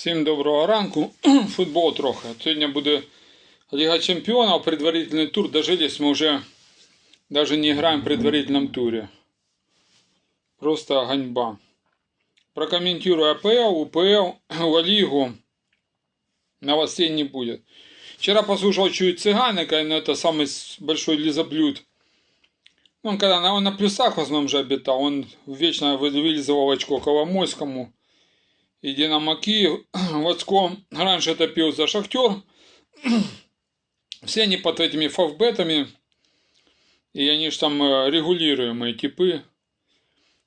Всім доброго ранку. Футбол трохи. Сьогодні буде Лига Чемпионов, предварительный тур. Дожились мы уже, даже не играем в предварительном туре. Просто ганьба. Прокомментирую АПЛ, УПЛ, Ла Лигу. Новостей не будет. Вчера послушал чуть цыганика, но это самый большой лизоблюд. Он когда на, он на плюсах в основном же обитал, он вечно вылизывал очко Коломойскому и Динамо Киев. Вацко раньше топил за Шахтер. Все они под этими фавбетами. И они же там э, регулируемые типы.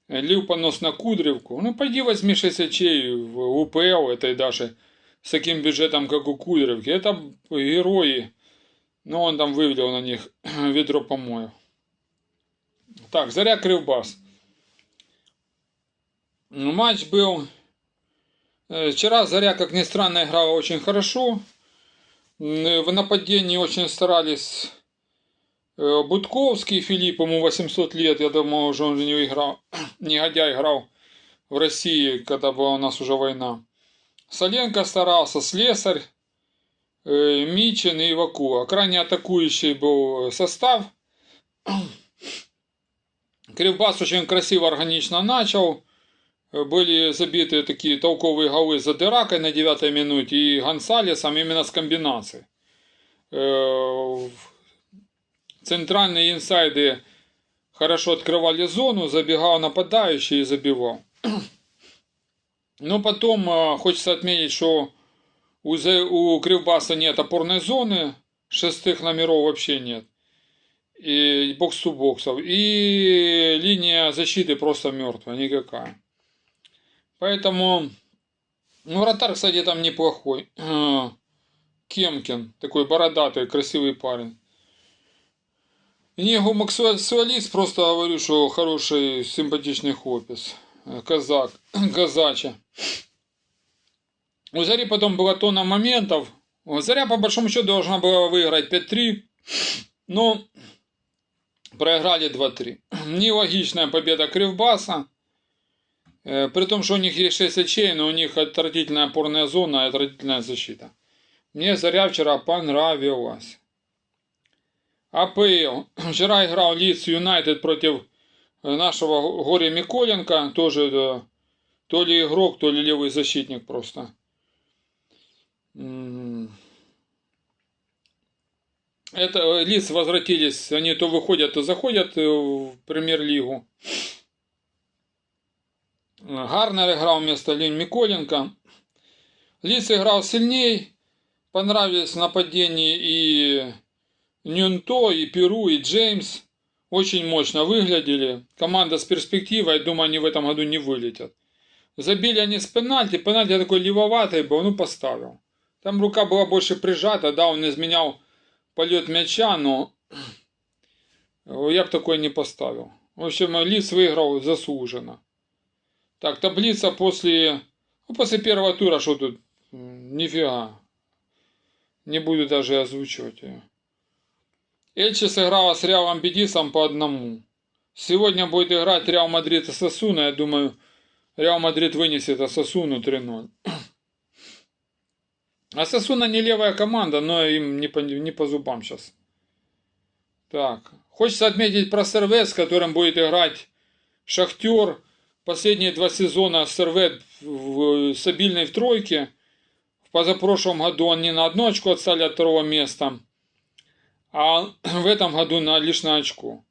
Лил понос на Кудревку. Ну, пойди возьми 6 очей в УПЛ этой Даши с таким бюджетом, как у Кудревки. Это герои. Но он там вывел на них ведро помоев. Так, Заря Кривбас. Ну, Матч был... э, Вчера Заря, как ни странно, играла очень хорошо. М, В нападении очень старались э, Будковский Филипп, ему 800 лет, я думаю, уже он не играл. Негодяй играл в России, когда была у нас уже война. Соленко старался, Слесарь, э, Мичин и Ивакуа. Крайне атакующий был состав. Кривбас очень красиво, органично начал. Э, Были забиты такие толковые голы за Деракой на 9 минуте и Гонсалесом именно с комбинацией. Э, в- Центральные инсайды хорошо открывали зону, забегал нападающий и забивал. Но потом э, хочется отметить, что у, Зе- у Кривбаса нет опорной зоны, шестых номеров вообще нет. И бокс-ту-боксов. И линия защиты просто мертвая, никакая. Поэтому, ну, вратарь, кстати, там неплохой. Кемкин, такой бородатый, красивый парень. Не гомосексуалист, просто говорю, что хороший, симпатичный хлопец. Казак, казача. У Зари потом было тонна моментов. Заря, по большому счету, должна была выиграть 5-3. Но проиграли 2-3. Нелогичная победа Кривбаса. Э, При том, что у них есть 6 очей, но у них отвратительная опорная зона и отвратительная защита. Мне Заря вчера понравилась. АПЛ. Вчера играл Лидс Юнайтед против э, нашего Горя Миколенко. Тоже э, то ли игрок, то ли левый защитник просто. Это Лидс возвратились. Они то выходят, то заходят в премьер-лигу. Гарнер играл вместо Линь Миколенко. Лиц играл сильней. Понравились в нападении и Нюнто, и Перу, и Джеймс. Очень мощно выглядели. Команда с перспективой. Думаю, они в этом году не вылетят. Забили они с пенальти. Пенальти такой левоватый был. Ну, поставил. Там рука была больше прижата. Да, он изменял полет мяча, но я бы такой не поставил. В общем, Лиц выиграл заслуженно. Так, таблица после... Ну, после первого тура, что тут? Нифига. Не буду даже озвучивать ее. Эльче сыграла с Реалом Бедисом по одному. Сегодня будет играть Реал Мадрид и Сосуна. Я думаю, Реал Мадрид вынесет Асасуну 3-0. А Сосуна не левая команда, но им не по, не по зубам сейчас. Так. Хочется отметить про Сервет, с которым будет играть Шахтер. Последние два сезона Сервет в, стабильный в тройке. В позапрошлом году они на одно очко отстали от второго места. А в этом году на, лишь на очко.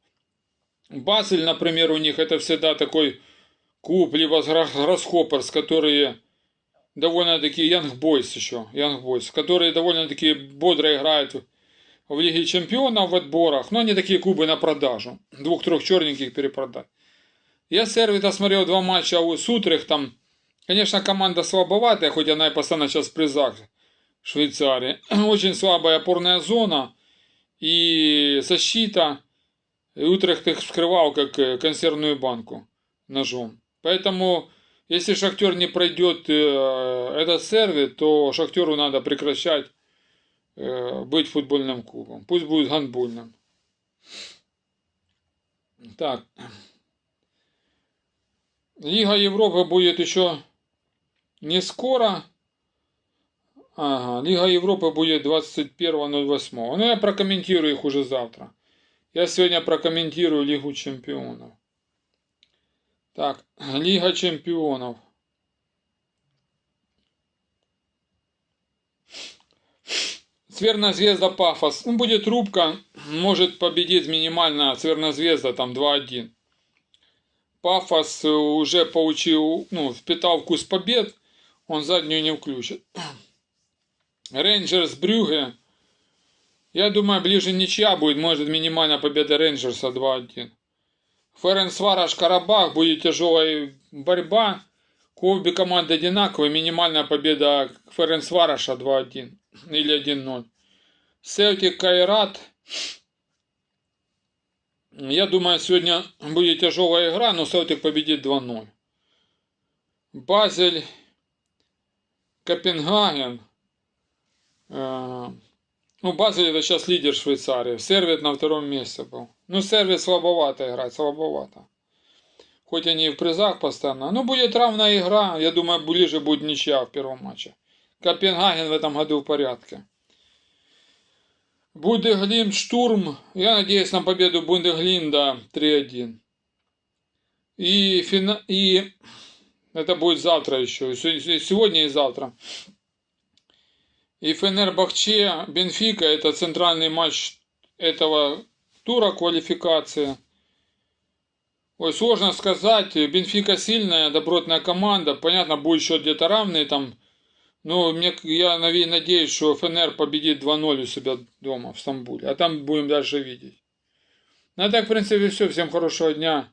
Базель, например, у них это всегда такой клуб, либо Гроссхопперс, которые довольно-таки Янг Бойс еще, Янг Бойс, которые довольно-таки бодро играют в Лиге Чемпионов в отборах, но они такие клубы на продажу. Двух-трех черненьких перепродать. Я с Сервита смотрел два матча у- с Утрехтом. Конечно, команда слабоватая, хоть она и постоянно сейчас в призах Швейцарии. Очень слабая опорная зона и защита. И Утрехт их вскрывал как э, консервную банку ножом. Поэтому, если Шахтер не пройдет э, этот сервис, то Шахтеру надо прекращать э, быть футбольным клубом. Пусть будет гандбольным. Так. Лига Европы будет еще не скоро. Ага, Лига Европы будет 21.08. Ну, я прокомментирую их уже завтра. Я сегодня прокомментирую Лигу Чемпионов. Так, Лига Чемпионов. Свернозвезда Пафос. Ну, будет рубка. Может победить минимально Свернозвезда там 2-1. Пафос уже получил, ну, впитал вкус побед. Он заднюю не включит. Рейнджерс Брюге. Я думаю, ближе ничья будет. Может, минимальная победа Рейнджерса 2-1. Ференсвараш Карабах. Будет тяжелая борьба. Обе команды одинаковые. Минимальная победа Ференсвараша 2-1. Или 1-0. Селтик Кайрат. Я думаю, сегодня будет тяжелая игра, но Селтик победит 2-0. Базель. Копенгаген. Э, Ну, Базель это сейчас лидер Швейцарии. Сервит на втором месте был. Ну, Сервит слабовато играть, слабовато. Хоть они и в призах постоянно. Ну, будет равная игра. Я думаю, ближе будет ничья в первом матче. Копенгаген в этом году в порядке. Бундеглинд Штурм. Я надеюсь на победу Бундеглинда 3-1. И, фина... и это будет завтра еще. Сегодня и завтра. И Фенербахче Бенфика это центральный матч этого тура квалификации. Ой, сложно сказать. Бенфика сильная, добротная команда. Понятно, будет счет где-то равный там. Но мне, я надеюсь, что ФНР победит 2-0 у себя дома в Стамбуле. А там будем дальше видеть. Ну а так, в принципе, все. Всем хорошего дня.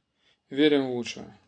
Верим в лучшее.